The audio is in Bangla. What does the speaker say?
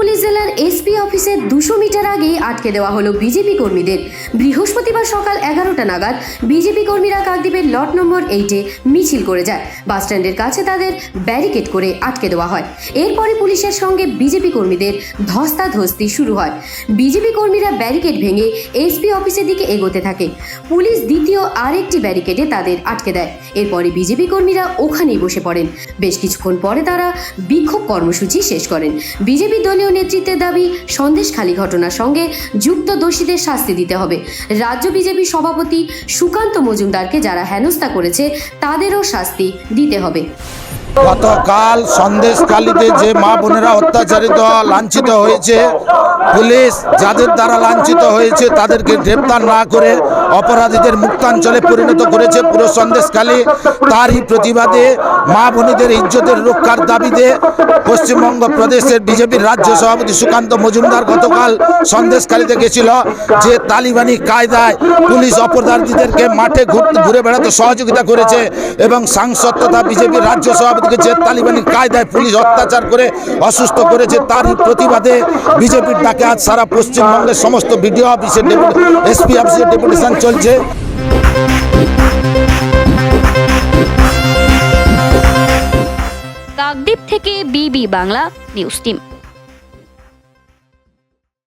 এসপি অফিসের দুশো মিটার আগেই আটকে দেওয়া হলো বিজেপি কর্মীদের। বৃহস্পতিবার সকাল এগারোটা নাগাদ বিজেপি কর্মীরা কাকদ্বীপের লট নম্বর এইটে মিছিল করে যায়। বাসস্ট্যান্ডের কাছে তাদের ব্যারিকেড করে আটকে দেওয়া হয়। এরপরে পুলিশের সঙ্গে বিজেপি কর্মীদের ধস্তাধস্তি শুরু হয়। বিজেপি কর্মীরা ব্যারিকেড ভেঙে এসপি অফিসের দিকে এগোতে থাকে। পুলিশ দ্বিতীয় আরেকটি ব্যারিকেডে তাদের আটকে দেয়। এরপরে বিজেপি কর্মীরা ওখানেই বসে পড়েন। বেশ কিছুক্ষণ পরে তারা বিক্ষোভ কর্মসূচি শেষ করেন। বিজেপি দলীয় নেতৃত্বের দাবি, সন্দেশখালী ঘটনার সঙ্গে যুক্ত দোষীদের শাস্তি দিতে হবে। রাজ্য বিজেপি সভাপতি সুকান্ত মজুমদারকে যারা হেনস্থা করেছে, তাদেরও শাস্তি দিতে হবে। গতকাল সন্দেশকালীতে যে মা বোনেরা অত্যাচারিত, লাঞ্ছিত হয়েছে, পুলিশ যাদের দ্বারা লাঞ্ছিত হয়েছে, তাদেরকে গ্রেপ্তার না করে অপরাধীদের মুক্তাঞ্চলে পরিণত করেছে পুরো সন্দেশকালী তারই প্রতিবাদে মা বোনেদের ইজ্জতের রক্ষার দাবিতে পশ্চিমবঙ্গ প্রদেশের বিজেপির রাজ্য সভাপতি সুকান্ত মজুমদার গতকাল সন্দেশখালীতে গেছিল যে তালিবানি কায়দায় পুলিশ অপরাধীদেরকে মাঠে ঘুরে বেড়াতে সহযোগিতা করেছে এবং সাংসদ তথা বিজেপির রাজ্য সভাপতিকে যে তালিবানি কায়দায় পুলিশ অত্যাচার করে, অসুস্থ করেছে তারই প্রতিবাদে বিজেপির ডাকে আজ সারা পশ্চিমবঙ্গের সমস্ত বিডিও অফিসে এসপি অফিসে ডেপুটেশন চলছে। কাকদ্বীপ থেকে বিবি বাংলা, নিউজ টিম।